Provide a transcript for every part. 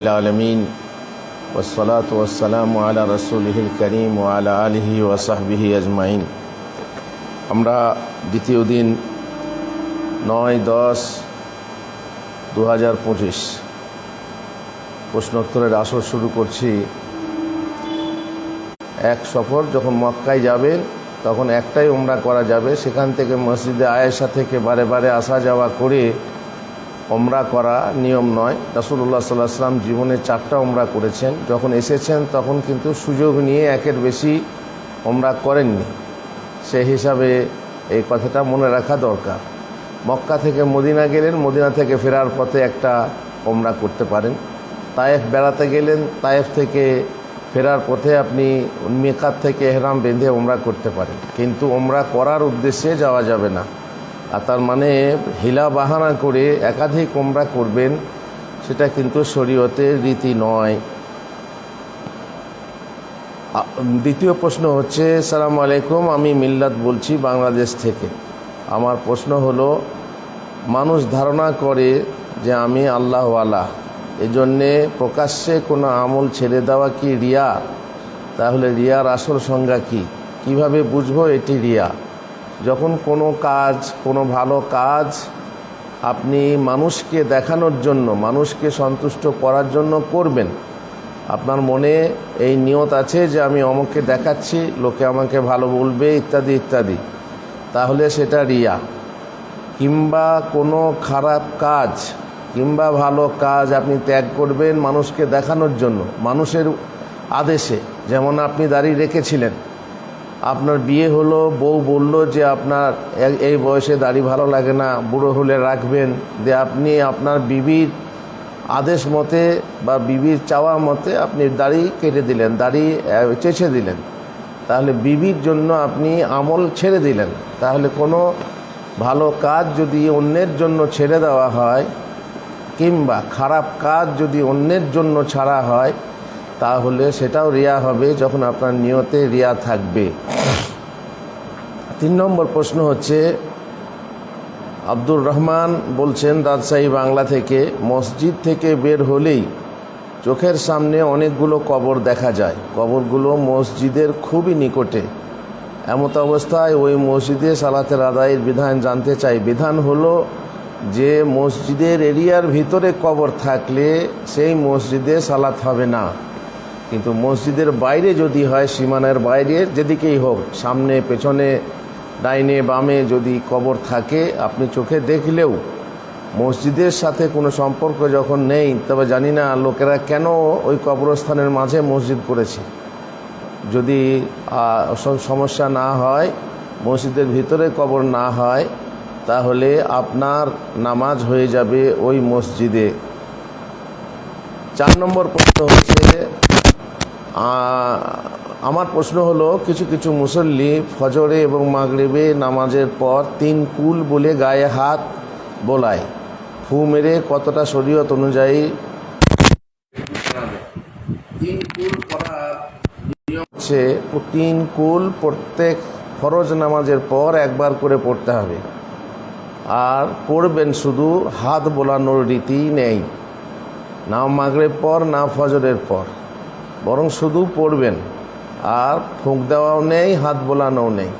العالمين والصلاة والسلام على رسوله الكريم وعلى آله وصحبه أجمعين আমরা দ্বিতীয় দিন নয় দশ দু হাজার পঁচিশ প্রশ্নোত্তরের আসর শুরু করছি এক সফর যখন মক্কায় যাবেন তখন একটাই উমরা করা যাবে সেখান থেকে মসজিদে আয়েশা থেকে বারে বারে আসা যাওয়া করে ওমরা করা নিয়ম নয়। রাসুল্লাহ সাল্লাহ সাল্লাম জীবনে চারটা ওমরা করেছেন। যখন এসেছেন, তখন কিন্তু সুযোগ নিয়ে একের বেশি ওমরা করেননি। সে হিসাবে এই কথাটা মনে রাখা দরকার। মক্কা থেকে মদিনা গেলেন, মদিনা থেকে ফেরার পথে একটা ওমরা করতে পারেন। তায়েফ বেড়াতে গেলেন, তায়েফ থেকে ফেরার পথে আপনি মেকাত থেকে এহরাম বেঁধে ওমরা করতে পারেন। কিন্তু ওমরা করার উদ্দেশ্যে যাওয়া যাবে না। আর তার মানে হিলা বাহানা করে একাধিক ওমরা করবেন, সেটা কিন্তু শরীয়তের রীতি নয়। দ্বিতীয় প্রশ্ন হচ্ছে, সালাম আলাইকুম, আমি মিল্লাত বলছি বাংলাদেশ থেকে। আমার প্রশ্ন হলো, মানুষ ধারণা করে যে আমি আল্লাহওয়ালা এই জন্যে প্রকাশ্যে কোনো আমল ছেড়ে দেওয়া কি রিয়া? তাহলে রিয়ার আসল সংজ্ঞা কি? কীভাবে বুঝব এটি রিয়া? যখন কোনো কাজ, কোনো ভালো কাজ আপনি মানুষকে দেখানোর জন্য, মানুষকে সন্তুষ্ট করার জন্য করবেন, আপনার মনে এই নিয়ত আছে যে আমি অমুককে দেখাচ্ছি, লোকে আমাকে ভালো বলবে, ইত্যাদি ইত্যাদি, তাহলে সেটা রিয়া। কিংবা কোনো খারাপ কাজ কিংবা ভালো কাজ আপনি ত্যাগ করবেন মানুষকে দেখানোর জন্য, মানুষের আদেশে, যেমন আপনি দাড়ি রেখেছিলেন। আপনার বিয়ে হলো, বউ বলল যে আপনার এই বয়সে দাড়ি ভালো লাগে না, বুড়ো হলে রাখবেন। যে আপনি আপনার বিবির আদেশ মতে বা বিবির চাওয়া মতে আপনি দাড়ি কেটে দিলেন, দাড়ি চেঁচে দিলেন। তাহলে বিবির জন্য আপনি আমল ছেড়ে দিলেন। তাহলে কোনো ভালো কাজ যদি অন্যের জন্য ছেড়ে দেওয়া হয়, কিংবা খারাপ কাজ যদি অন্যের জন্য ছাড়া হয় তাহলে সেটাও রিয়া হবে যখন আপনার নিয়তে রিয়া থাকবে। তিন নম্বর প্রশ্ন হচ্ছে, আব্দুর রহমান বলছেন, রাজশাহী বাংলা থেকে, মসজিদ থেকে বের হলেই চোখের সামনে অনেকগুলো কবর দেখা যায়। কবরগুলো মসজিদের খুবই নিকটে। এমত অবস্থায় ওই মসজিদে সালাতের আদায়ের বিধান জানতে চাই। বিধান হলো যে, মসজিদের এরিয়ার ভিতরে কবর থাকলে সেই মসজিদে সালাত হবে না। কিন্তু মসজিদের বাইরে যদি হয়, সীমানার বাইরে যেদিকেই হোক, সামনে, পেছনে, ডাইনে, বামে যদি কবর থাকে, আপনি চোখে দেখলেও মসজিদের সাথে কোনো সম্পর্ক যখন নেই, তবে জানি না লোকেরা কেন ওই কবরস্থানের মাঝে মসজিদ করেছে। যদি সমস্যা না হয়, মসজিদের ভিতরে কবর না হয়, তাহলে আপনার নামাজ হয়ে যাবে ওই মসজিদে। চার নম্বর প্রশ্ন হচ্ছে আমার প্রশ্ন হলো, কিছু কিছু মুসল্লি ফজরে এবং মাগরেবে নামাজের পর তিন কুল বলে গায়ে হাত বোলায়। ফু মেরে কতটা শরীয়ত অনুযায়ী? তিন কুল হচ্ছে, তিন কুল প্রত্যেক ফরজ নামাজের পর একবার করে পড়তে হবে। আর পড়বেন শুধু, হাত বোলানোর রীতি নেই। না মাগরের পর, না ফজরের পর। বরং শুধু পড়বেন। আর ফুঁক দেওয়াও নেই, হাত বোলানোও নেই।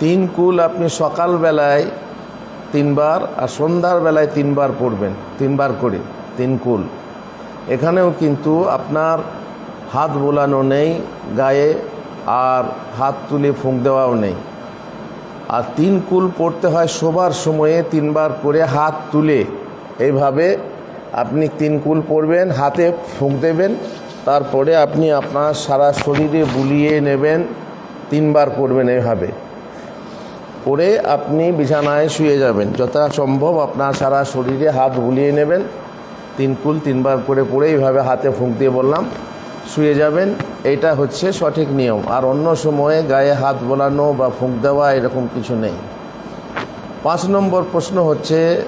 তিন কুল আপনি সকালবেলায় তিনবার আর সন্ধ্যার বেলায় তিনবার পড়বেন, তিনবার করে, তিন কুল। এখানেও কিন্তু আপনার হাত বোলানো নেই, গায়ে আর হাত তুলে ফুঁক দেওয়াও নেই। আর তিন কুল পড়তে হয় শোবার সময়ে তিনবার করে হাত তুলে। এইভাবে আপনি তিন কুল পড়বেন, হাতে ফুঁক দেবেন তারপরে আপনি আপনার সারা শরীরে বুলিয়ে নেবেন, তিনবার করবেন এভাবে। করে আপনি বিছানায় শুয়ে যাবেন। যথা সম্ভব আপনার সারা শরীরে হাত বুলিয়ে নেবেন। তিন কুল তিনবার করে পড়ে এইভাবে হাতে ফুঁক দিয়ে বললাম, শুয়ে যাবেন। এটা হচ্ছে সঠিক নিয়ম। আর অন্য সময়ে গায়ে হাত বোলানো বা ফুঁক দেওয়া এরকম কিছু নেই। পাঁচ নম্বর প্রশ্ন হচ্ছে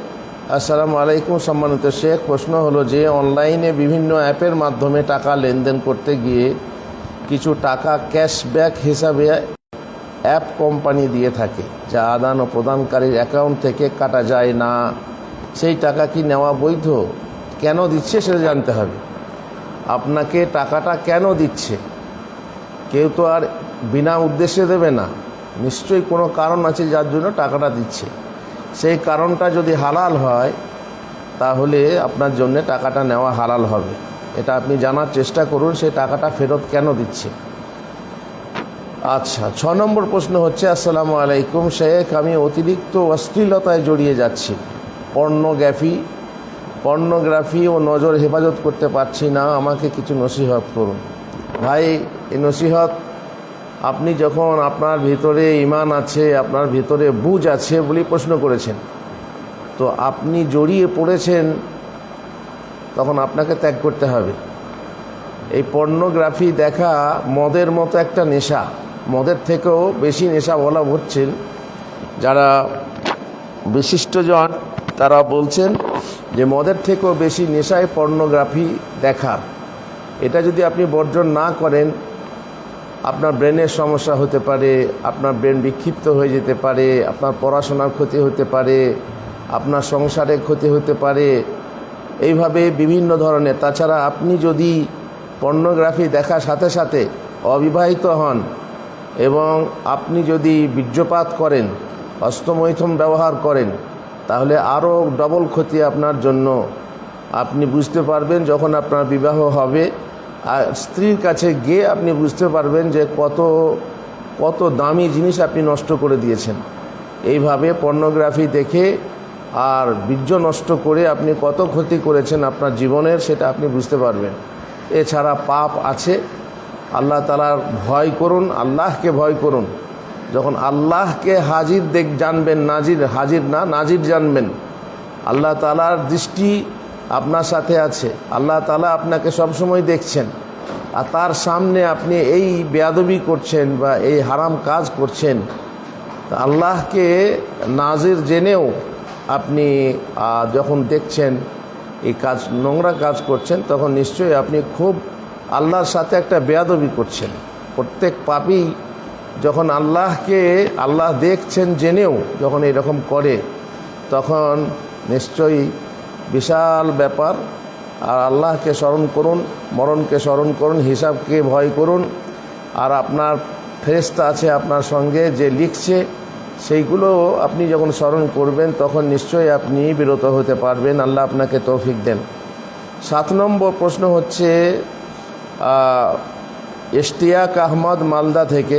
আসসালামু আলাইকুম, সম্মানিত শেখ। প্রশ্ন হলো যে, অনলাইনে বিভিন্ন অ্যাপের মাধ্যমে টাকা লেনদেন করতে গিয়ে কিছু টাকা ক্যাশব্যাক হিসাবে অ্যাপ কোম্পানি দিয়ে থাকে, যা আদান ও প্রদানকারীর অ্যাকাউন্ট থেকে কাটা যায় না। সেই টাকা কি নেওয়া বৈধ? কেন দিচ্ছে সেটা জানতে হবে। আপনাকে টাকাটা কেন দিচ্ছে? কেউ তো আর বিনা উদ্দেশ্যে দেবে না। নিশ্চয়ই কোনো কারণ আছে যার জন্য টাকাটা দিচ্ছে। সেই কারণটা যদি হালাল হয়, তাহলে আপনার জন্য টাকাটা নেওয়া হালাল হবে। এটা আপনি জানার চেষ্টা করুন সেই টাকাটা ফেরত কেন দিচ্ছে। আচ্ছা ছ নম্বর প্রশ্ন হচ্ছে, আসসালামু আলাইকুম শেখ, আমি অতিরিক্ত অশ্লীলতায় জড়িয়ে যাচ্ছি। পর্নোগ্রাফি পর্নোগ্রাফি ও নজর হেফাজত করতে পারছি না, আমাকে কিছু নসিহত করুন। ভাই, এই নসিহত আপনি যখন আপনার ভিতরে ইমান আছে, আপনার ভিতরে বুঝ আছে বলে প্রশ্ন করেছেন, তো আপনি জড়িয়ে পড়েছেন, তখন আপনাকে ত্যাগ করতে হবে। এই পর্নোগ্রাফি দেখা মদের মতো একটা নেশা। মদের থেকেও বেশি নেশা বলা হচ্ছেন। যারা বিশিষ্টজন, তারা বলছেন যে মদের থেকেও বেশি নেশায় পর্নোগ্রাফি দেখা। এটা যদি আপনি বর্জন না করেন আপনার ব্রেনের সমস্যা হতে পারে, আপনার ব্রেন বিক্ষিপ্ত হয়ে যেতে পারে, আপনার পড়াশোনার ক্ষতি হতে পারে, আপনার সংসারের ক্ষতি হতে পারে, এইভাবে বিভিন্ন ধরনের। তাছাড়া আপনি যদি পর্নোগ্রাফি দেখার সাথে সাথে অবিবাহিত হন এবং আপনি যদি বীর্যপাত করেন হস্তমৈথম ব্যবহার করেন, তাহলে আরও ডবল ক্ষতি আপনার জন্য। আপনি বুঝতে পারবেন যখন আপনার বিবাহ হবে আর স্ত্রীর কাছে গিয়ে আপনি বুঝতে পারবেন যে কত কত দামি জিনিস আপনি নষ্ট করে দিয়েছেন। এইভাবে পর্নোগ্রাফি দেখে আর বীর্য নষ্ট করে আপনি কত ক্ষতি করেছেন আপনার জীবনের সেটা আপনি বুঝতে পারবেন। এছাড়া পাপ আছে। আল্লাহ তালার ভয় করুন, আল্লাহকে ভয় করুন। যখন আল্লাহকে হাজির দেখ, জানবেন, নাজির, হাজির না, নাজির জানবেন। আল্লাহ তালার দৃষ্টি আপনার সাথে আছে। আল্লাহ তালা আপনাকে সবসময় দেখছেন। আর তার সামনে আপনি এই বেয়াদবি করছেন বা এই হারাম কাজ করছেন আল্লাহকে নাজির জেনেও আপনি যখন দেখছেন এই কাজ, নোংরা কাজ করছেন, তখন নিশ্চয়ই আপনি খুব আল্লাহর সাথে একটা বেয়াদবি করছেন। প্রত্যেক পাপই যখন আল্লাহকে, আল্লাহ দেখছেন, জেনেও যখন এরকম করে, তখন নিশ্চয়ই বিশাল ব্যাপার। আর আল্লাহকে স্মরণ করুন, মরণকে স্মরণ করুন, হিসাবকে ভয় করুন। আর আপনার ফেরেস্তা আছে আপনার সঙ্গে যে লিখছে, সেইগুলো আপনি যখন স্মরণ করবেন, তখন নিশ্চয়ই আপনি বিরত হতে পারবেন। আল্লাহ আপনাকে তৌফিক দেন। সাত নম্বর প্রশ্ন হচ্ছে ইশতিয়াক আহমদ মালদা থেকে।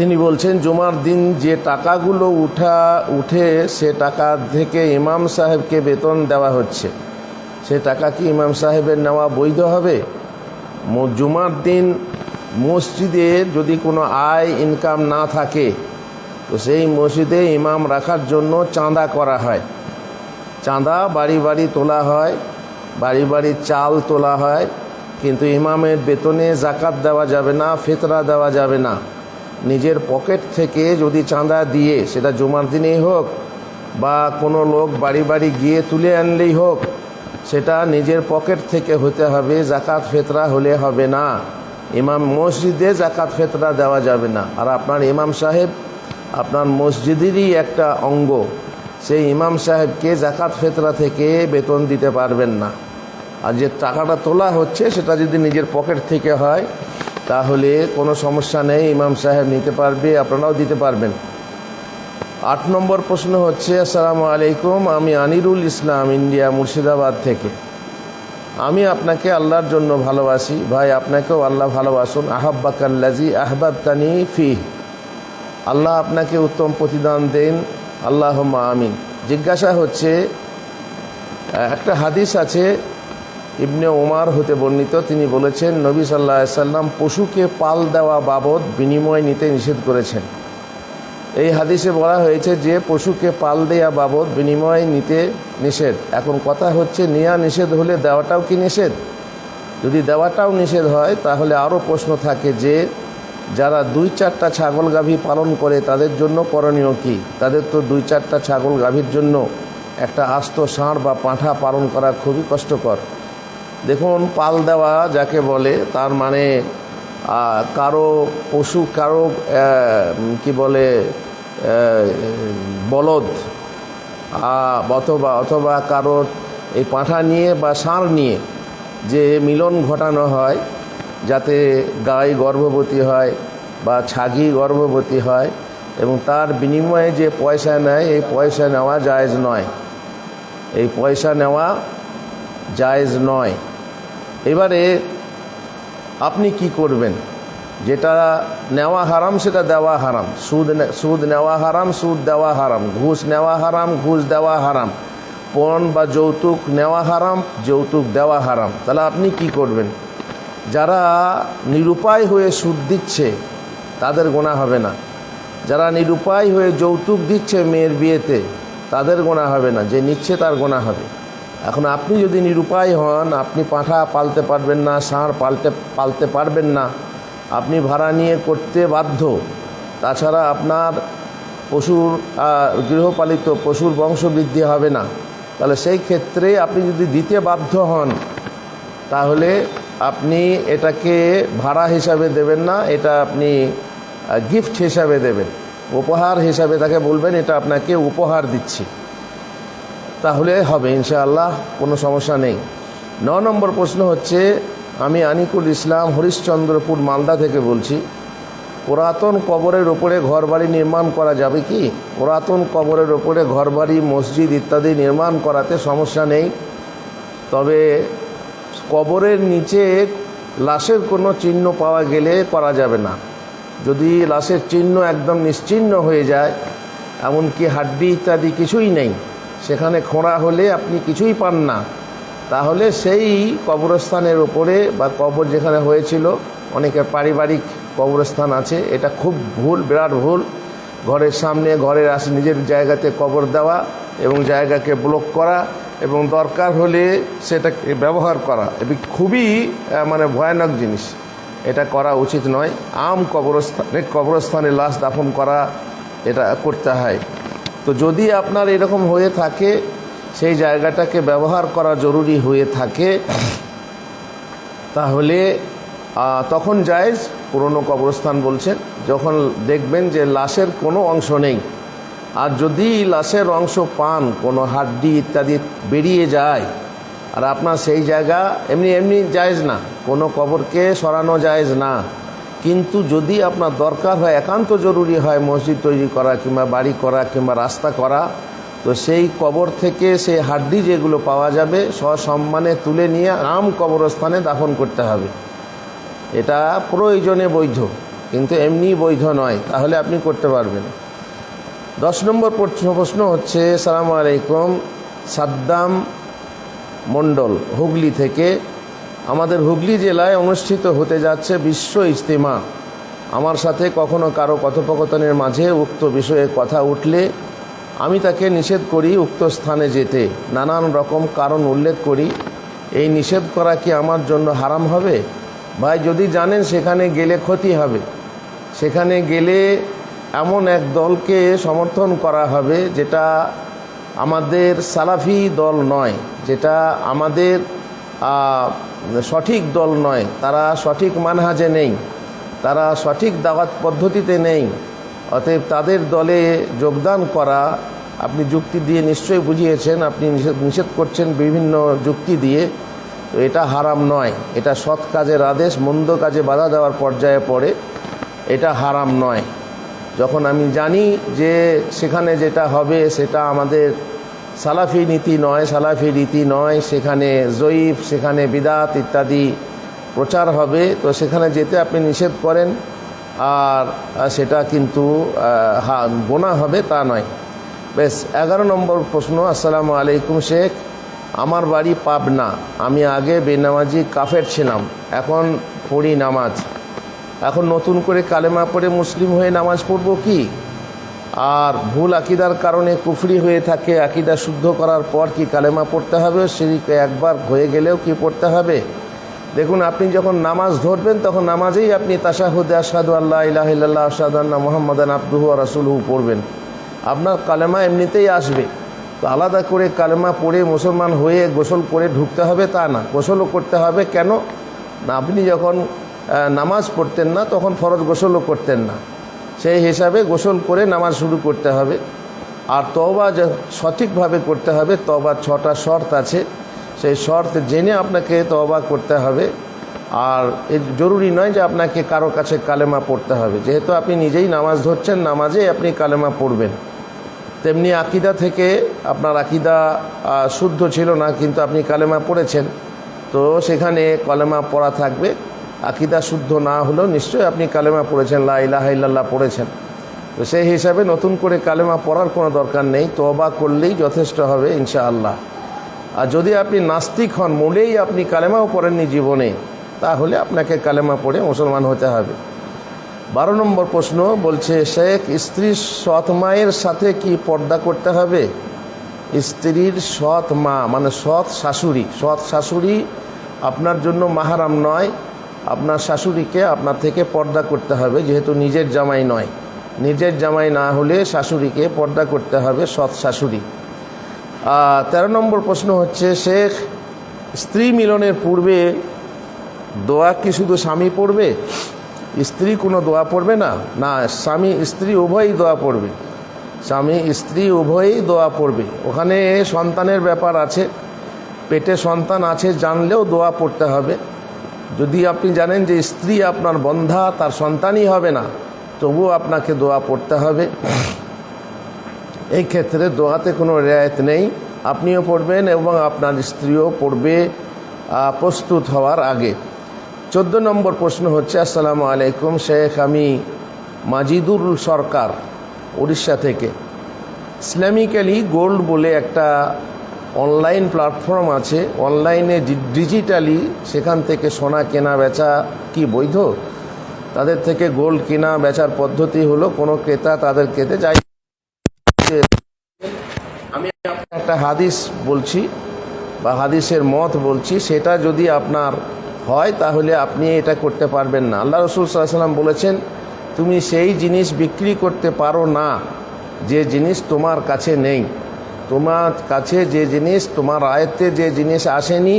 তিনি বলছেন, জুমার দিন যে টাকাগুলো উঠা, উঠে সে টাকা থেকে ইমাম সাহেবকে বেতন দেওয়া হচ্ছে। সে টাকা কি ইমাম সাহেবের নেওয়া বৈধ হবে? জুমার দিন মসজিদে যদি কোনো আয়, ইনকাম না থাকে, তো সেই মসজিদে ইমাম রাখার জন্য চাঁদা করা হয়। চাঁদা বাড়ি বাড়ি তোলা হয়, বাড়ি বাড়ি চাল তোলা হয়, কিন্তু ইমামের বেতনে জাকাত দেওয়া যাবে না, ফেতরা দেওয়া যাবে না। নিজের পকেট থেকে যদি চাঁদা দিয়ে, সেটা জুমার দিনেই হোক বা কোনো লোক বাড়ি বাড়ি গিয়ে তুলে আনলেই হোক, সেটা নিজের পকেট থেকে হতে হবে জাকাত ফেতরা হলে হবে না। ইমাম মসজিদে জাকাত ফেতরা দেওয়া যাবে না। আর আপনার ইমাম সাহেব আপনার মসজিদেরই একটা অঙ্গ। সেই ইমাম সাহেবকে জাকাত ফেতরা থেকে বেতন দিতে পারবেন না। আর যে টাকাটা তোলা হচ্ছে, সেটা যদি নিজের পকেট থেকে হয় তাহলে কোনো সমস্যা নেই, ইমাম সাহেব নিতে পারবে, আপনারাও দিতে পারবেন। আট নম্বর প্রশ্ন হচ্ছে, আসসালামু আলাইকুম, আমি আনিরুল ইসলাম ইন্ডিয়া মুর্শিদাবাদ থেকে। আমি আপনাকে আল্লাহর জন্য ভালোবাসি। ভাই, আপনাকেও আল্লাহ ভালোবাসুন। আহাব্বাকাল্লাজি আহবাবতানি ফি আল্লাহ আপনাকে উত্তম প্রতিদান দেন। আল্লাহ আমিন। জিজ্ঞাসা হচ্ছে একটা হাদিস আছে ইবনে ওমার হতে বর্ণিত, তিনি বলেছেন, নবী সাল্লাহ সাল্লাম পশুকে পাল দেওয়া বাবদ বিনিময় নিতে নিষেধ করেছেন। এই হাদিসে বলা হয়েছে যে, পশুকে পাল দেওয়া বাবদ বিনিময় নিতে নিষেধ। এখন কথা হচ্ছে, নেয়া নিষেধ হলে দেওয়াটাও কি নিষেধ? যদি দেওয়াটাও নিষেধ হয়, তাহলে আরও প্রশ্ন থাকে যে, যারা দুই চারটা ছাগল গাভী পালন করে, তাদের জন্য করণীয় কি? তাদের তো দুই চারটা ছাগল গাভীর জন্য একটা আস্ত ষাঁড় বা পাঁঠা পালন করা খুবই কষ্টকর। দেখুন, পাল দেওয়া যাকে বলে, তার মানে কারও পশু, কারও কি বলে বলদ অথবা অথবা কারও এই পাঁঠা নিয়ে বা ষাঁড় নিয়ে যে মিলন ঘটানো হয়, যাতে গাই গর্ভবতী হয় বা ছাগি গর্ভবতী হয় এবং তার বিনিময়ে যে পয়সা নেয়, এই পয়সা নেওয়া জায়েজ নয়। এই পয়সা নেওয়া জায়েজ নয়। এবারে আপনি কি করবেন? যেটা নেওয়া হারাম, সেটা দেওয়া হারাম। সুদ সুদ নেওয়া হারাম, সুদ দেওয়া হারাম। ঘুষ নেওয়া হারাম, ঘুষ দেওয়া হারাম। পণ বা যৌতুক নেওয়া হারাম, যৌতুক দেওয়া হারাম। তাহলে আপনি কি করবেন? যারা নিরুপায় হয়ে সুদ দিচ্ছে, তাদের গোনা হবে না। যারা নিরুপায় হয়ে যৌতুক দিচ্ছে মেয়ের বিয়েতে, তাদের গোনা হবে না। যে নিচ্ছে, তার গোনা হবে। এখন আপনি যদি নিরুপায় হন, আপনি পাঁঠা পালতে পারবেন না, ষাঁড় পালতে পালতে পারবেন না, আপনি ভাড়া নিয়ে করতে বাধ্য। তাছাড়া আপনার পশুর গৃহপালিত পশুর বংশবৃদ্ধি হবে না। তাহলে সেই ক্ষেত্রে আপনি যদি দিতে বাধ্য হন, তাহলে আপনি এটাকে ভাড়া হিসাবে দেবেন না, এটা আপনি গিফট হিসাবে দেবেন। উপহার হিসাবে তাকে বলবেন, এটা আপনাকে উপহার দিচ্ছি। তাহলে হবে, ইনশাআল্লাহ, কোনো সমস্যা নেই। ন নম্বর প্রশ্ন হচ্ছে, আমি আনিকুল ইসলাম হরিশ্চন্দ্রপুর, মালদা থেকে বলছি, পুরাতন কবরের ওপরে ঘরবাড়ি নির্মাণ করা যাবে কি? পুরাতন কবরের ওপরে ঘরবাড়ি, মসজিদ ইত্যাদি নির্মাণ করাতে সমস্যা নেই। তবে কবরের নিচে লাশের কোনো চিহ্ন পাওয়া গেলে করা যাবে না। যদি লাশের চিহ্ন একদম নিশ্চিহ্ন হয়ে যায়, এমনকি হাড্ডি ইত্যাদি কিছুই নেই সেখানে খোঁড়া হলে আপনি কিছুই পান না। তাহলে সেই কবরস্থানের ওপরে বা কবর যেখানে হয়েছিল, অনেকের পারিবারিক কবরস্থান আছে, এটা খুব ভুল, বিরাট ভুল। ঘরের সামনে, ঘরের আশে নিজের জায়গাতে কবর দেওয়া এবং জায়গাকে ব্লক করা এবং দরকার হলে সেটাকে ব্যবহার করা, এটি খুবই মানে ভয়ানক জিনিস। এটা করা উচিত নয়। আম কবরস্থানে কবরস্থানে লাশ দাফন করা, এটা করতে হয়। তো যদি আপনার এরকম হয়ে থাকে, সেই জায়গাটাকে ব্যবহার করা জরুরি হয়ে থাকে, তাহলে তখন জায়েজ, পুরনো কবরস্থান বলছেন, যখন দেখবেন যে লাশের কোনো অংশ নেই। আর যদি লাশের অংশ পান, কোনো হাড্ডি ইত্যাদি বেরিয়ে যায়, আর আপনার সেই জায়গা, এমনি এমনি জায়েজ না, কোনো কবরকে সরানো জায়েজ না। কিন্তু যদি আপনার দরকার হয়, একান্ত জরুরি হয় মসজিদ তৈরি করা কিংবা বাড়ি করা কিংবা রাস্তা করা, তো সেই কবর থেকে সেই হাড্ডি যেগুলো পাওয়া যাবে, সসম্মানে তুলে নিয়ে আম কবরস্থানে দাফন করতে হবে। এটা প্রয়োজনে বৈধ, কিন্তু এমনি বৈধ নয়, তাহলে আপনি করতে পারবেন। দশ নম্বর প্রশ্ন হচ্ছে, সালাম আলাইকুম, সাদ্দাম মণ্ডল, হুগলি থেকে আমাদের হুগলি জেলায় অনুষ্ঠিত হতে যাচ্ছে বিশ্ব ইজতেমা। আমার সাথে কখনো কারও কথোপকথনের মাঝে উক্ত বিষয়ে কথা উঠলে আমি তাকে নিষেধ করি উক্ত স্থানে যেতে। নানান রকম কারণ উল্লেখ করি। এই নিষেধ করা কি আমার জন্য হারাম হবে? ভাই, যদি জানেন সেখানে গেলে ক্ষতি হবে। সেখানে গেলে এমন এক দলকে সমর্থন করা হবে যেটা আমাদের সালাফি দল নয়, যেটা আমাদের সঠিক দল নয়। তারা সঠিক মানহাজে নেই। তারা সঠিক দাওয়াত পদ্ধতিতে নেই। অতএব তাদের দলে যোগদান করা আপনি যুক্তি দিয়ে নিশ্চয়ই বুঝিয়েছেন, আপনি নিষেধ করছেন বিভিন্ন যুক্তি দিয়ে। তো এটা হারাম নয়। এটা সৎ কাজের আদেশ, মন্দ কাজে বাধা দেওয়ার পর্যায়ে পড়ে। এটা হারাম নয়। যখন আমি জানি যে সেখানে যেটা হবে সেটা আমাদের সালাফি নীতি নয়, সালাফি রীতি নয়, সেখানে জয়ীফ, সেখানে বিদাত ইত্যাদি প্রচার হবে। তো সেখানে যেতে আপনি নিষেধ করেন, আর সেটা কিন্তু গোনা হবে তা নয়। বেশ, এগারো নম্বর প্রশ্ন, আসসালামু আলাইকুম শেখ, আমার বাড়ি পাবনা, আমি আগে বেনামাজি কাফের ছিলাম, এখন পড়ি নামাজ। এখন নতুন করে কালেমা পড়ে মুসলিম হয়ে নামাজ পড়ব কি? আর ভুল আকিদার কারণে কুফরি হয়ে থাকে, আকিদা শুদ্ধ করার পর কি কালেমা পড়তে হবে? সিঁড়িকে একবার হয়ে গেলেও কি পড়তে হবে? দেখুন, আপনি যখন নামাজ ধরবেন, তখন নামাজেই আপনি তাশাহুদে আসাদু আল্লাহ ইলাহিল্লাহ আসাদু আল্লাহ মোহাম্মদান আব্দুহু রাসুলহু পড়বেন। আপনার কালেমা এমনিতেই আসবে। তো আলাদা করে কালেমা পড়ে মুসলমান হয়ে গোসল করে ঢুকতে হবে তা না। গোসলও করতে হবে। কেন? না আপনি যখন নামাজ পড়তেন না, তখন ফরজ গোসলও করতেন না। সেই হিসাবে গোসল করে নামাজ শুরু করতে হবে। আর তবা সঠিকভাবে করতে হবে তবার ছটা শর্ত আছে। সেই শর্ত জেনে আপনাকে তওবা করতে হবে। আর জরুরি নয় যে আপনাকে কারও কাছে কালেমা পড়তে হবে। যেহেতু আপনি নিজেই নামাজ ধরছেন, নামাজেই আপনি কালেমা পড়বেন। তেমনি আকিদা থেকে আপনার আকিদা শুদ্ধ ছিল না, কিন্তু আপনি কালেমা পড়েছেন। তো সেখানে কলেমা পড়া থাকবে। আকিদা শুদ্ধ না হলেও নিশ্চয়ই আপনি কালেমা পড়েছেন, লা ইলাহা ইল্লাল্লাহ পড়েছেন। তো সেই হিসাবে নতুন করে কালেমা পড়ার কোনো দরকার নেই তবা করলেই যথেষ্ট হবে ইনশাআল্লাহ। আর যদি আপনি নাস্তিক হন, মূলেই আপনি কালেমাও পড়েননি জীবনে, তাহলে আপনাকে কালেমা পড়ে মুসলমান হতে হবে। বারো নম্বর প্রশ্ন বলছে, শেখ, স্ত্রীর সৎ মায়ের সাথে কি পর্দা করতে হবে? স্ত্রীর সৎ মা মানে সৎ শাশুড়ি সৎ শাশুড়ি আপনার জন্য মাহারাম নয় আপনার শাশুড়িকে আপনার থেকে পর্দা করতে হবে, যেহেতু নিজের জামাই নয়। নিজের জামাই না হলে শাশুড়িকে পর্দা করতে হবে সৎ শাশুড়ি। তেরো নম্বর প্রশ্ন হচ্ছে, শেখ, স্ত্রী মিলনের পূর্বে দোয়া কি শুধু স্বামী পড়বে? স্ত্রী কোনো দোয়া পড়বে না? না, স্বামী, স্ত্রী উভয়ই দোয়া পড়বে। স্বামী, স্ত্রী উভয়ই দোয়া পড়বে। ওখানে সন্তানের ব্যাপার আছে। পেটে সন্তান আছে, জানলেও দোয়া পড়তে হবে। যদি আপনি জানেন যে স্ত্রী আপনার বন্ধা, তার সন্তানই হবে না, তবুও আপনাকে দোয়া পড়তে হবে। এই ক্ষেত্রে দোয়াতে কোনো রেয়ায়ত নেই। আপনিও পড়বেন এবং আপনার স্ত্রীও পড়বে প্রস্তুত হওয়ার আগে। চোদ্দ নম্বর প্রশ্ন হচ্ছে, আসসালামু আলাইকুম, শেখ, আমি মাজিদুল সরকার উড়িষ্যা থেকে। ইসলামিক্যালি গোল্ড বলে একটা অনলাইন প্ল্যাটফর্ম আছে অনলাইনে ডিজিটালি সেখান থেকে সোনা কেনা বেচা কি বৈধ? তাদের থেকে গোল্ড কেনা বেচার পদ্ধতি হলো, কোনো ক্রেতা তাদের ক্রেতে যাই আমি একটা হাদিস বলছি, বা হাদিসের মত বলছি, সেটা যদি আপনার হয়, তাহলে আপনি এটা করতে পারবেন না। আল্লাহ রসুল সাল্লাম বলেছেন, তুমি সেই জিনিস বিক্রি করতে পারো না, যে জিনিস তোমার কাছে নেই। তোমার কাছে যে জিনিস, তোমার আয়ত্তে যে জিনিস আসেনি,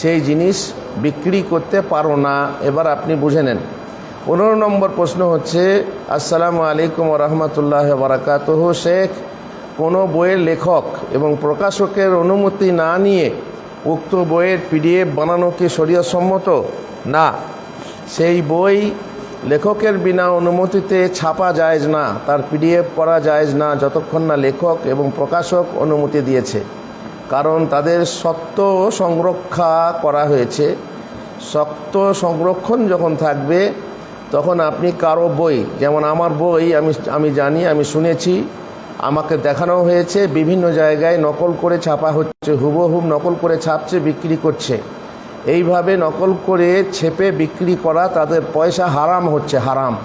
সেই জিনিস বিক্রি করতে পারো না। এবার আপনি বুঝে নেন। পনেরো নম্বর প্রশ্ন হচ্ছে, আসসালামু আলাইকুম রহমতুল্লাহ বারাকাতহ। শেখ, কোনো বইয়ের লেখক এবং প্রকাশকের অনুমতি না নিয়ে উক্ত বইয়ের পিডিএফ বানানো কি শরীয়সম্মত না। সেই বই লেখকের বিনা অনুমতিতে ছাপা যায়জ না, তার পিডিএফ করা যায়জ না, যতক্ষণ না লেখক এবং প্রকাশক অনুমতি দিয়েছে। কারণ তাদের সত্য সংরক্ষা করা হয়েছে। সত্য সংরক্ষণ যখন থাকবে, তখন আপনি কারও বই, যেমন আমার বই, আমি আমি জানি, আমি শুনেছি, আমাকে দেখানো হয়েছে, বিভিন্ন জায়গায় নকল করে ছাপা হচ্ছে হুবহুব নকল করে ছাপছে, বিক্রি করছে। এইভাবে নকল করে ছেপে বিক্রি করা তাদের পয়সা হারাম হচ্ছে, হারাম।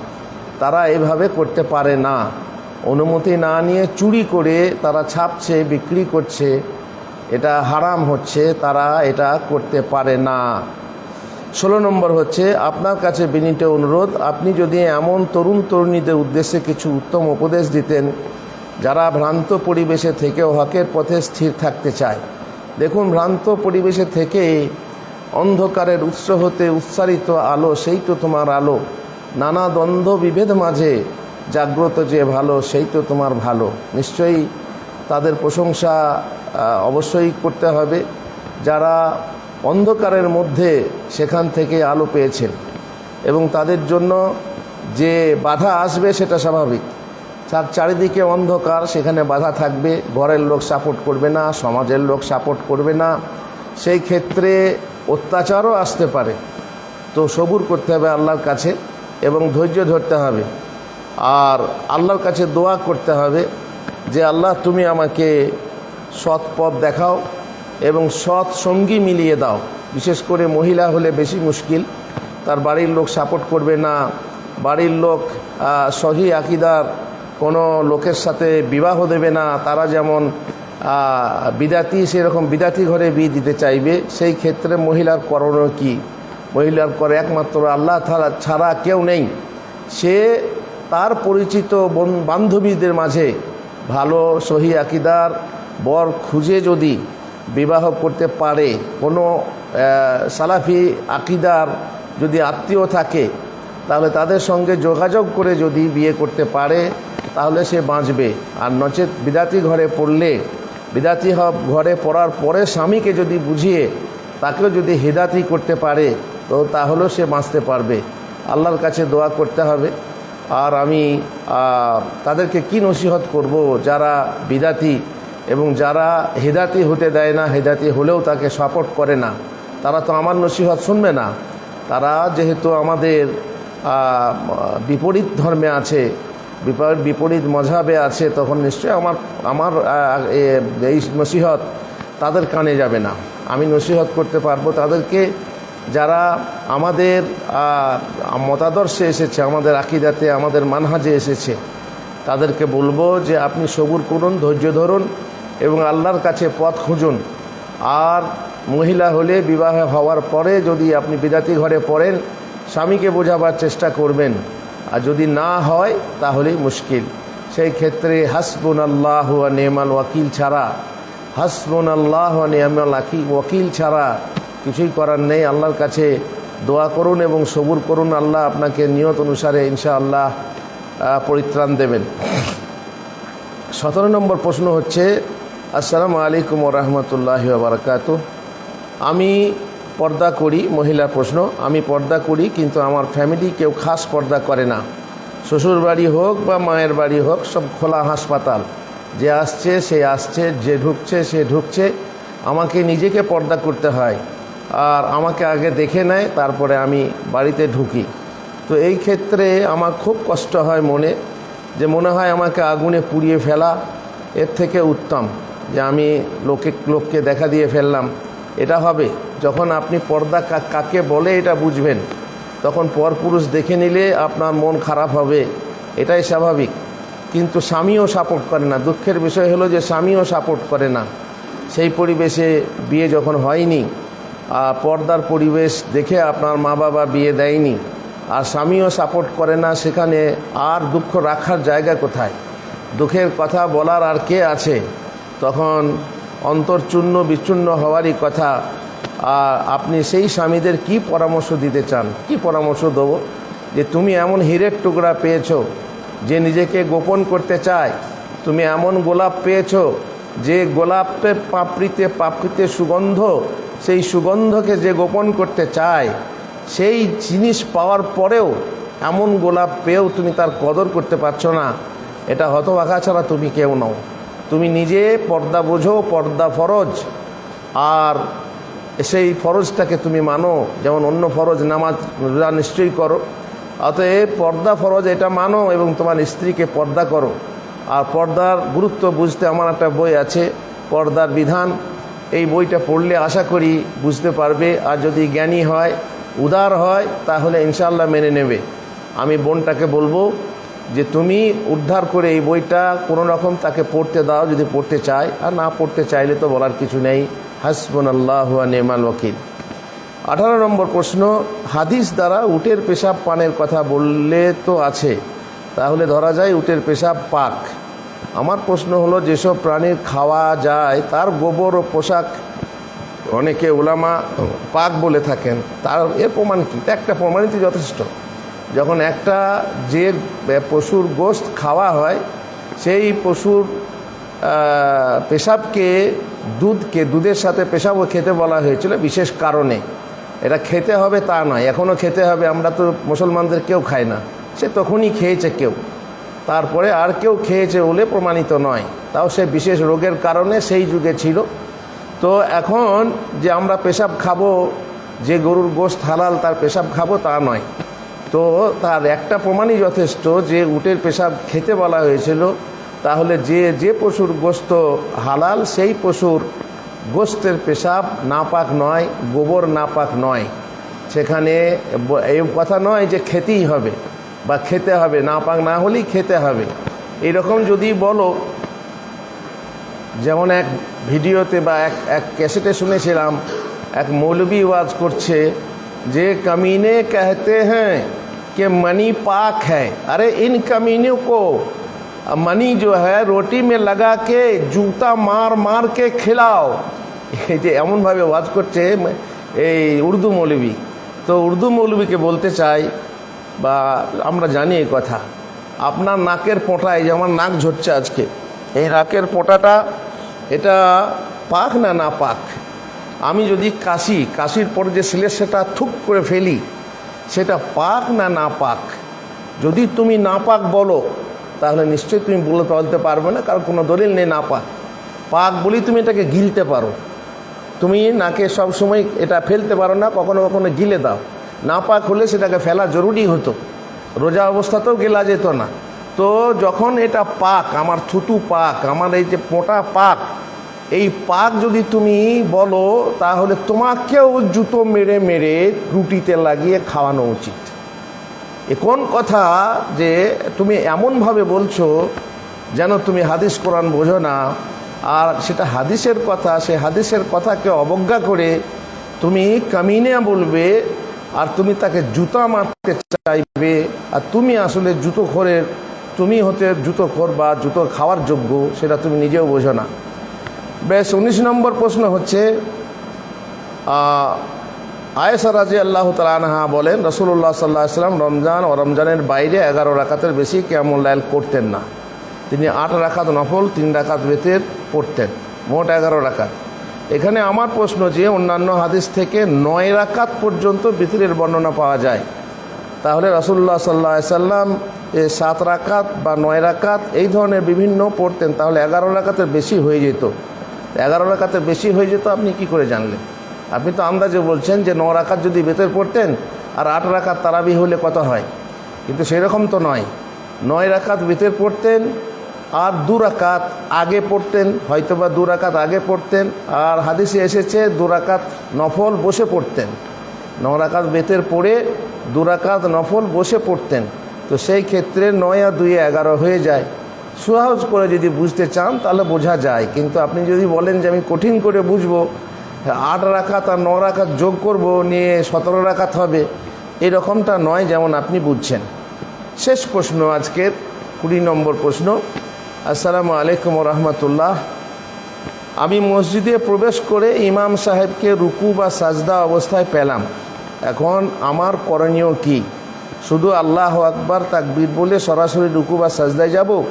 তারা এভাবে করতে পারে না। অনুমতি না নিয়ে চুরি করে তারা ছাপছে, বিক্রি করছে, এটা হারাম হচ্ছে, তারা এটা করতে পারে না। ষোলো নম্বর হচ্ছে, আপনার কাছে বিনীত অনুরোধ, আপনি যদি এমন তরুণ তরুণীদের উদ্দেশ্যে কিছু উত্তম উপদেশ দিতেন, যারা ভ্রান্ত পরিবেশে থেকেও হকের পথে স্থির থাকতে চায়। দেখুন, ভ্রান্ত পরিবেশে থেকে অন্ধকারের উৎস হতে উচ্চারিত আলো সেই তো তোমার আলো। নানা দ্বন্দ্ব বিভেদ মাঝে জাগ্রত যে ভালো সেই তো তোমার ভালো। নিশ্চয়ই তাদের প্রশংসা অবশ্যই করতে হবে। যারা অন্ধকারের মধ্যে সেখান থেকে আলো পেয়েছেন এবং তাদের জন্য যে বাধা আসবে সেটা স্বাভাবিক। তার চারিদিকে অন্ধকার, সেখানে বাধা থাকবে। ঘরের লোক সাপোর্ট করবে না, সমাজের লোক সাপোর্ট করবে না। সেই ক্ষেত্রে অত্যাচারও আসতে পারে। তো সবুর করতে হবে আল্লাহর কাছে এবং ধৈর্য ধরতে হবে। আর আল্লাহর কাছে দোয়া করতে হবে যে, আল্লাহ, তুমি আমাকে সৎ পথ দেখাও এবং সৎ সঙ্গী মিলিয়ে দাও। বিশেষ করে মহিলা হলে বেশি মুশকিল। তার বাড়ির লোক সাপোর্ট করবে না। বাড়ির লোক সহি আকিদার কোনো লোকের সাথে বিবাহ দেবে না। তারা যেমন বিদাতি, সেরকম বিদাতি ঘরে বিয়ে দিতে চাইবে, সেই ক্ষেত্রে মহিলার করণীয় কী? মহিলার করে একমাত্র আল্লাহ তালা ছাড়া কেউ নেই। সে তার পরিচিত বন- বান্ধবীদের মাঝে ভালো, সহি আকিদার বর খুঁজে যদি বিবাহ করতে পারে, কোনো সালাফি আকিদার যদি আত্মীয় থাকে, তাহলে তাদের সঙ্গে যোগাযোগ করে যদি বিয়ে করতে পারে, তাহলে সে বাঁচবে। আর নচেত বিদাতি ঘরে পড়লে বিদাতি হব ঘরে পড়ার পরে স্বামীকে যদি বুঝিয়ে তাকেও যদি হেদাতি করতে পারে, তো তাহলেও সে বাঁচতে পারবে। আল্লাহর কাছে দোয়া করতে হবে। আর আমি তাদেরকে কি নসিহত করব যারা বিদাতি এবং যারা হেদাতি হতে দেয় না, হেদাতি হলেও তাকে সাপোর্ট করে না? তারা তো আমার নসিহত শুনবে না। তারা যেহেতু আমাদের বিপরীত ধর্মে আছে বিপরীত মজাবে আছে তখন নিশ্চয়ই আমার আমার এই নসিহত তাদের কানে যাবে না। আমি নসিহত করতে পারব তাদেরকে। যারা আমাদের মতাদর্শে এসেছে, আমাদের আকিদাতে, আমাদের মানহাজে এসেছে, তাদেরকে বলব যে আপনি সবুর করুন, ধৈর্য ধরুন এবং আল্লাহর কাছে পথ খুঁজুন। আর মহিলা হলে বিবাহ হওয়ার পরে যদি আপনি বিদাতি ঘরে পড়েন, স্বামীকে বোঝাবার চেষ্টা করবেন। আর যদি না হয় তাহলেই মুশকিল। সেই ক্ষেত্রে হাসবুন আল্লাহ নেমাল ওয়াকিল ছাড়া হাসবুন আল্লাহ নেমাল ওয়াকিল ছাড়া কিছুই করার নেই। আল্লাহর কাছে দোয়া করুন এবং সবুর করুন। আল্লাহ আপনাকে নিয়ত অনুসারে ইনশাআল্লাহ আহ, পরিত্রাণ দেবেন। সতেরো নম্বর প্রশ্ন হচ্ছে আসসালামু আলাইকুম রহমতুল্লাহ বারকাত আমি পর্দা করি, মহিলার প্রশ্ন। আমি পর্দা করি, কিন্তু আমার ফ্যামিলি কেউ খাস পর্দা করে না। শ্বশুর বাড়ি হোক বা মায়ের বাড়ি হোক, সব খোলা হাসপাতাল। যে আসছে, সে আসছে, যে ঢুকছে, সে ঢুকছে। আমাকে নিজেকে পর্দা করতে হয়। আর আমাকে আগে দেখে নেয়, তারপরে আমি বাড়িতে ঢুকি। তো এই ক্ষেত্রে আমার খুব কষ্ট হয় মনে, যে মনে হয় আমাকে আগুনে পুড়িয়ে ফেলা। এর থেকে উত্তম, যে আমি লোকে, লোককে দেখা দিয়ে ফেললাম। এটা হবে। যখন আপনি পর্দা কাকে বলে এটা বুঝবেন, তখন পরপুরুষ দেখে নিলে আপনার মন খারাপ হবে। এটাই স্বাভাবিক। কিন্তু স্বামীও সাপোর্ট করে না। দুঃখের বিষয় হলো যে স্বামীও সাপোর্ট করে না। সেই পরিবেশে বিয়ে যখন হয়নি, আর পর্দার পরিবেশ দেখে আপনার মা বাবা বিয়ে দেয়নি, আর স্বামীও সাপোর্ট করে না, সেখানে আর দুঃখ রাখার জায়গা কোথায়? দুঃখের কথা বলার আর কে আছে? তখন অন্তর্চূর্ণ বিচ্ছুন্ন হওয়ারই কথা। আপনি সেই স্বামীদের কি পরামর্শ দিতে চান? কি পরামর্শ দেবো? যে তুমি এমন হীরের টুকরা পেয়েছ, যে নিজেকে গোপন করতে চায়। তুমি এমন গোলাপ পেয়েছ, যে গোলাপের পাপড়িতে পাপড়িতে সুগন্ধ, সেই সুগন্ধকে যে গোপন করতে চায়, সেই জিনিস পাওয়ার পরেও এমন গোলাপ পেয়েও তুমি তার কদর করতে পারছ না। এটা হতবাঘা ছাড়া তুমি কেউ নও। তুমি নিজে পর্দা বোঝো, পর্দা ফরজ। আর সেই ফরজটাকে তুমি মানো, যেমন অন্য ফরজ নামাজ, রোজা নিশ্চয়ই করো। অতএব পর্দা ফরজ, এটা মানো এবং তোমার স্ত্রীকে পর্দা করো। আর পর্দার গুরুত্ব বুঝতে আমার একটা বই আছে, পর্দার বিধান। এই বইটা পড়লে আশা করি বুঝতে পারবে। আর যদি জ্ঞানী হয়, উদার হয়, তাহলে ইনশাল্লাহ মেনে নেবে। আমি বোনটাকে বলব যে তুমি উদ্ধার করে এই বইটা কোনো রকম তাকে পড়তে দাও যদি পড়তে চায়। আর না পড়তে চাইলে তো বলার কিছু নেই। হাসবুন আল্লাহ নেমাল ওকিল আঠারো নম্বর প্রশ্ন, হাদিস দ্বারা উটের পেশাব পানের কথা বললে তো আছে। তাহলে ধরা যায় উটের পেশাব পাক। আমার প্রশ্ন হলো, যেসব প্রাণীর খাওয়া যায়, তার গোবর ও পোশাক অনেকে ওলামা পাক বলে থাকেন। তার এর প্রমাণ কী? একটা প্রমাণিত যথেষ্ট। যখন একটা যে পশুর গোস্ত খাওয়া হয়, সেই পশুর পেশাবকে, দুধকে, দুধের সাথে পেশাবও খেতে বলা হয়েছিল, বিশেষ কারণে। এটা খেতে হবে তা নয় এখনও খেতে হবে, আমরা তো মুসলমানদের কেউ খায় না। সে তখনই খেয়েছে কেউ। তারপরে আর কেউ খেয়েছে বলে প্রমাণিত নয়। তাও সে বিশেষ রোগের কারণে সেই যুগে ছিল। তো এখন যে আমরা পেশাব খাব, যে গরুর গোস্ত হালাল তার পেশাব খাব তা নয়। তো তার একটা প্রমাণই যথেষ্ট, যে উটের পেশাব খেতে বলা হয়েছিল, তাহলে যে যে পশুর গোস্ত হালাল, সেই পশুর গোস্তের পেশাব নাপাক নয়, গোবর নাপাক নয়। সেখানে এই কথা নয় যে খেতেই হবে, বা খেতে হবে, নাপাক না হলেই খেতে হবে। এরকম যদি বলো, যেমন এক ভিডিওতে বা এক এক ক্যাসেটে শুনেছিলাম, এক মৌলবী ওয়াজ করছে যে, কামিনে কাহতে হ্যাঁ कि मनी पाक है अरे इन कमीनों को मनी जो है रोटी में लगा के जूता मार मार के खिलाओ এই যে এমনভাবে ওয়াজ করছে এই উর্দু মৌলবি তো উর্দু মৌলবিকে বলতে চাই বা আমরা জানি এই কথা আপনার নাকের পোঁটায় যেমন নাক ঝরছে আজকে এই নাকের পোঁটাটা এটা পাক না না পাক আমি যদি কাশি কাশির পরে যে সিলে সেটা থুক করে ফেলি সেটা পাক না না পাক? যদি তুমি না পাক বলো, তাহলে নিশ্চয়ই তুমি বলে বলতে পারবে না, কারণ কোনো দলিল নেই না পাক। পাক বলি তুমি এটাকে গিলতে পারো। তুমি নাকে সব সময় এটা ফেলতে পারো না, কখনো কখনো গিলে দাও। না পাক হলে সেটাকে ফেলা জরুরি হতো। রোজা অবস্থাতেও গেলা যেত না। তো যখন এটা পাক, আমার থুতু পাক, আমার এই যে পোটা পাক এই পাক যদি তুমি বলো, তাহলে তোমাকেও জুতো মেরে মেরে রুটিতে লাগিয়ে খাওয়ানো উচিত। এ কোন কথা যে তুমি এমনভাবে বলছো যেন তুমি হাদিস কোরআন বোঝো না, আর সেটা হাদিসের কথা, সে হাদিসের কথাকে অবজ্ঞা করে তুমি কামিনে বলবে, আর তুমি তাকে জুতা মারতে চাইবে, আর তুমি আসলে জুতো খোরের, তুমি হতে জুতো খোর বা জুতো খাওয়ার যোগ্য, সেটা তুমি নিজেও বোঝো না। বেশ, উনিশ নম্বর প্রশ্ন হচ্ছে আয়েশা রাজি আল্লাহ তালানহা বলেন রসুল্লাহ সাল্লাহ সাল্লাম রমজান ও রমজানের বাইরে এগারো রাকাতের বেশি কেমন লাইল করতেন না। তিনি আট রাকাত নফল, তিন রাকাত বেতের পড়তেন, মোট এগারো রাকাত। এখানে আমার প্রশ্ন যে, অন্যান্য হাদিস থেকে নয় রাকাত পর্যন্ত বিতিরের বর্ণনা পাওয়া যায়। তাহলে রসুল্লাহ সাল্লাহ সাল্লাম এ সাত রাকাত বা নয় রাকাত এই ধরনের বিভিন্ন পড়তেন, তাহলে এগারো রাকাতের বেশি হয়ে যেত। এগারো রাখাতে বেশি হয়ে যেত, আপনি কি করে জানলেন? আপনি তো আন্দাজে বলছেন যে ন রাকাত যদি বেতের পড়তেন, আর আট রাকাত তারাবি হলে কত হয়? কিন্তু সেরকম তো নয়। নয় রাকাত বেতের পড়তেন, আর দু রাকাত আগে পড়তেন, হয়তোবা দু রাকাত আগে পড়তেন, আর হাদিসে এসেছে দু রাকাত নফল বসে পড়তেন। নরাকাত বেতের পড়ে দুরাকাত নফল বসে পড়তেন। তো সেই ক্ষেত্রে নয় আর দুই এগারো হয়ে যায়। সহজ করে যদি বুঝতে চান, তাহলে বোঝা যায়। কিন্তু আপনি যদি বলেন যে আমি কঠিন করে বুঝব, আট রাখাত আর ন রাখাত যোগ করব, নিয়ে সতেরো রাখাত হবে, এরকমটা নয় যেমন আপনি বুঝছেন। শেষ প্রশ্ন আজকের, কুড়ি নম্বর প্রশ্ন। আসসালামু আলাইকুম রহমতুল্লাহ। আমি মসজিদে প্রবেশ করে ইমাম সাহেবকে রুকু বা সাজদা অবস্থায় পেলাম। এখন আমার করণীয় কি? শুধু আল্লাহ আকবার তাকবীর বলে সরাসরি রুকু বা সাজদায় যাব?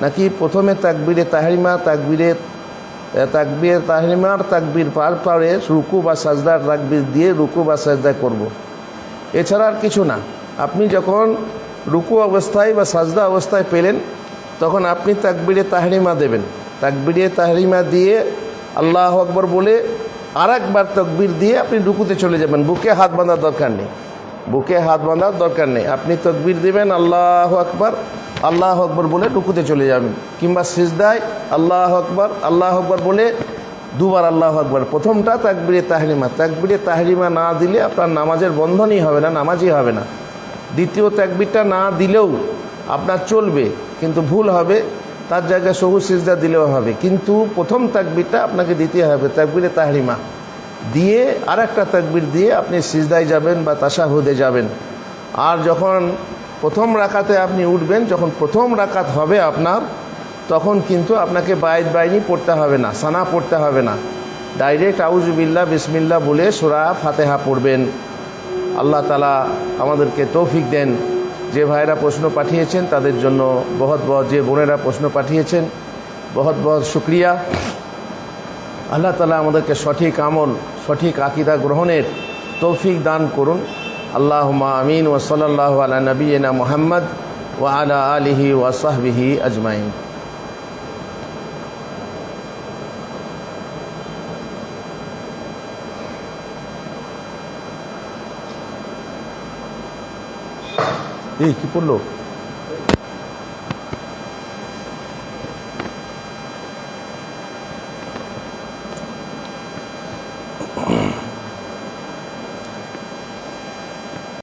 নাকি প্রথমে তাকবিরে তাহরিমা, তাকবীরে তাকবীর তাহরিমার তাকবির পার পারে রুকু বা সাজদার তাকবির দিয়ে রুকু বা সাজদা করব। এছাড়া আর কিছু না। আপনি যখন রুকু অবস্থায় বা সাজদা অবস্থায় পেলেন, তখন আপনি তাকবিরে তাহরিমা দেবেন। তাকবীরে তাহরিমা দিয়ে আল্লাহ আকবর বলে আর একবার তকবির দিয়ে আপনি রুকুতে চলে যাবেন। বুকে হাত বাঁধার দরকার নেই। বুকে হাত বাঁধার দরকার নেই। আপনি তকবির দেবেন আল্লাহ আকবর। আল্লাহ আকবর বলে রুকুতে চলে যাবেন। কিংবা সিজদায় আল্লাহ আকবর আল্লাহ আকবর বলে দুবার আল্লাহ আকবর। প্রথমটা তাকবিরে তাহরিমা। তাকবিরে তাহরিমা না দিলে আপনার নামাজের বন্ধনই হবে না, নামাজই হবে না। দ্বিতীয় তাকবিরটা না দিলেও আপনার চলবে, কিন্তু ভুল হবে, তার জায়গায় সবুজ সিজদা দিলেও হবে। কিন্তু প্রথম তাকবিরটা আপনাকে দিতে হবে তাকবিরে তাহরিমা। দিয়ে আর একটা তাকবির দিয়ে আপনি সিজদায় যাবেন বা তাসাহুদে যাবেন। আর যখন প্রথম রাকাতে আপনি উঠবেন, যখন প্রথম রাকাত হবে আপনার, তখন কিন্তু আপনাকে বাইদ বাইনি পড়তে হবে না, সানা পড়তে হবে না। ডাইরেক্ট আউজুবিল্লা বিসমিল্লা বলে সুরা ফাতেহা পড়বেন। আল্লাহ তালা আমাদেরকে তৌফিক দেন। যে ভাইরা প্রশ্ন পাঠিয়েছেন, তাদের জন্য বহুত বহুত, যে বোনেরা প্রশ্ন পাঠিয়েছেন, বহুত বহুত শুক্রিয়া। আল্লাহ তালা আমাদেরকে সঠিক আমল, সঠিক আকিদা গ্রহণের তৌফিক দান করুন। আল্লাহ আমিন ওসলাল্লাহ আলা নবীনা মোহাম্মদ ও আলা আলিহি ওয়াসাহবিহি আজমাইন এই কি পড়ল